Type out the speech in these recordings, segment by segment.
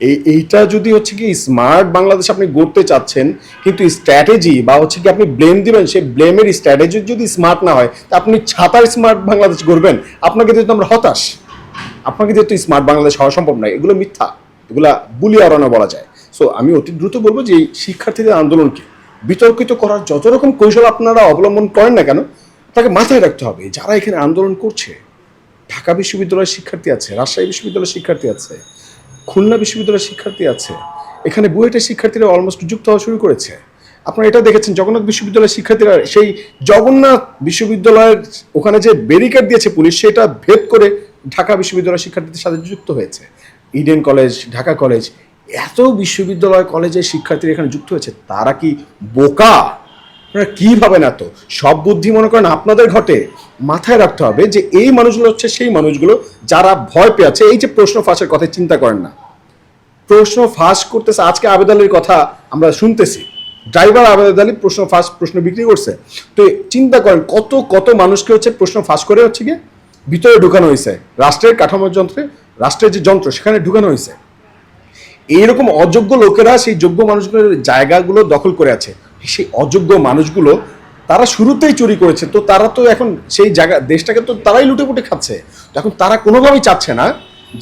এই, এইটা যদি হচ্ছে কি স্মার্ট বাংলাদেশ আপনি গড়তে চাচ্ছেন, কিন্তু স্ট্র্যাটেজি বা হচ্ছে কি আপনি ব্লেম দিবেন, সেই ব্লেমের স্ট্র্যাটেজি যদি স্মার্ট না হয়, তা আপনি ছাতার স্মার্ট বাংলাদেশ গড়বেন। আপনাকে যেহেতু আমরা হতাশ, আপনাকে যেহেতু স্মার্ট বাংলাদেশ হওয়া সম্ভব নয়, এগুলো মিথ্যা, এগুলা বুলি অরণ্য বলা যায়। সো আমি অতি দ্রুত বলব যে শিক্ষার্থীদের আন্দোলনকে বিতর্কিত করার যত রকম কৌশল আপনারা অবলম্বন করেন না কেন, তাকে মাথায় রাখতে হবে। যারা এখানে আন্দোলন করছে, ঢাকা বিশ্ববিদ্যালয়ের শিক্ষার্থী আছে, রাজশাহী বিশ্ববিদ্যালয়ের শিক্ষার্থী আছে খুলনা বিশ্ববিদ্যালয়ের শিক্ষার্থী আছে। এখানে বুয়েটের শিক্ষার্থীরা অলমোস্ট যুক্ত হওয়া শুরু করেছে। আপনারা এটা দেখেছেন, জগন্নাথ বিশ্ববিদ্যালয়ের শিক্ষার্থীরা সেই জগন্নাথ বিশ্ববিদ্যালয়ের ওখানে যে ব্যারিকেড দিয়েছে পুলিশ, সেটা ভেদ করে ঢাকা বিশ্ববিদ্যালয়ের শিক্ষার্থীদের সাথে যুক্ত হয়েছে। ইডেন কলেজ ঢাকা কলেজ এত বিশ্ববিদ্যালয় কলেজের শিক্ষার্থীরা এখানে যুক্ত হয়েছে, তারা কি বোকা? আপনারা কি ভাবেন এত? সব বুদ্ধি মনে করেন আপনাদের ঘটে। মাথায় রাখতে হবে যে এই মানুষগুলো হচ্ছে সেই মানুষগুলো যারা ভয় পেয়েছে। এই যে প্রশ্ন ফাঁসের কথা চিন্তা করেন না। প্রশ্ন ফাঁস করতেছে, আজকে আবেদ আলীর কথা আমরা শুনতেছি। ড্রাইভার আবেদ আলী প্রশ্ন ফাঁস, প্রশ্ন বিক্রি করছে। তো চিন্তা করেন, কত কত মানুষকে হচ্ছে প্রশ্ন ফাঁস করে হচ্ছে গিয়ে ভিতরে ঢুকানো হয়েছে? রাষ্ট্রের কাঠামোর যন্ত্রে, রাষ্ট্রের যে যন্ত্র, সেখানে ঢুকানো হয়েছে। এইরকম অযোগ্য লোকেরা, সেই যোগ্য মানুষগুলোর জায়গাগুলো দখল করে আছে। সেই অযোগ্য মানুষগুলো তারা শুরুতেই চুরি করেছে, তো তারা তো এখন সেই জায়গা, দেশটাকে তো তারাই লুটে পুটে খাচ্ছে। এখন তারা কোনোভাবেই চাচ্ছে না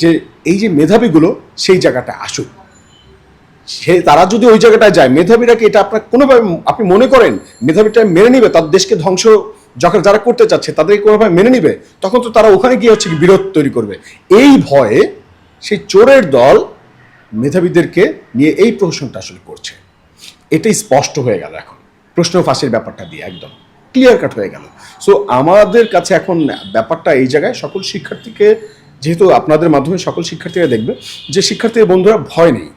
যে এই যে মেধাবীগুলো সেই জায়গাটা আসুক। সে, তারা যদি ওই জায়গাটায় যায় মেধাবীরা কি এটা আপনার কোনোভাবে, আপনি মনে করেন, মেধাবীটা মেনে নিবে, তার দেশকে ধ্বংস যখন যারা করতে চাচ্ছে, তাদেরকে কোনোভাবে মেনে নিবে, তখন তো তারা ওখানে গিয়ে হচ্ছে বিরোধ তৈরি করবে। এই ভয়ে সেই চোরের দল মেধাবীদেরকে নিয়ে এই প্রহসনটা আসলে করছে। এটাই স্পষ্ট হয়ে গেল এখন। প্রশ্ন ফাঁসের ব্যাপারটা দিয়ে, একদম। ক্লিয়ার কাট হয়ে গেল। সো আমাদের কাছে এখন ব্যাপারটা এই জায়গায়, সকল শিক্ষার্থীকে, যেহেতু আপনাদের মাধ্যমে সকল শিক্ষার্থীরা দেখবে, যে শিক্ষার্থী বন্ধুরা ভয় নেই।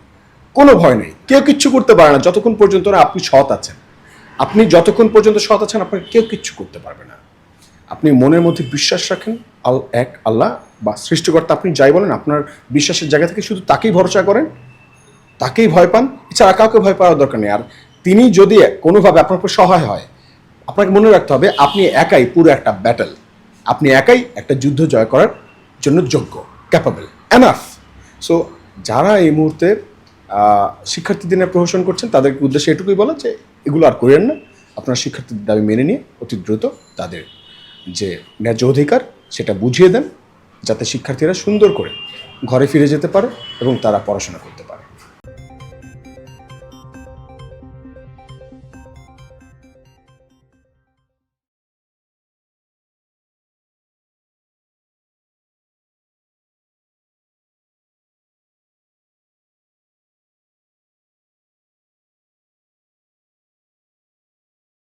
কোনো ভয় নেই। কেউ কিচ্ছু করতে পারে না। যতক্ষণ পর্যন্ত না আপনি সৎ আছেন। আপনি যতক্ষণ পর্যন্ত সৎ আছেন, আপনাকে কেউ কিচ্ছু করতে পারবে না। আপনি মনের মধ্যে বিশ্বাস রাখেন। আল, এক, আল্লাহ বা সৃষ্টিকর্তা আপনি যাই বলেন, আপনার বিশ্বাসের জায়গা থেকে শুধু তাকেই ভরসা করেন। তাকেই ভয় পান। এছাড়া কাউকে ভয় পাওয়ার দরকার নেই। আর তিনি যদি কোনোভাবে আপনার উপর সহায় হয় আপনাকে মনে রাখতে হবে আপনি একাই পুরো একটা ব্যাটেল আপনি একাই একটা যুদ্ধ জয় করার জন্য যোগ্য ক্যাপাবল এনাফ সো যারা এই মুহূর্তে আহ, শিক্ষার্থী দিনের প্রহসন করছেন তাদের উদ্দেশ্যে এটুকুই বলা যে এগুলো আর করেন না। আপনার শিক্ষার্থীদের দাবি মেনে নিয়ে অতি দ্রুত তাদের যে ন্যায্য অধিকার সেটা বুঝিয়ে দেন যাতে শিক্ষার্থীরা সুন্দর করে ঘরে ফিরে যেতে পারে এবং তারা পড়াশোনা করতে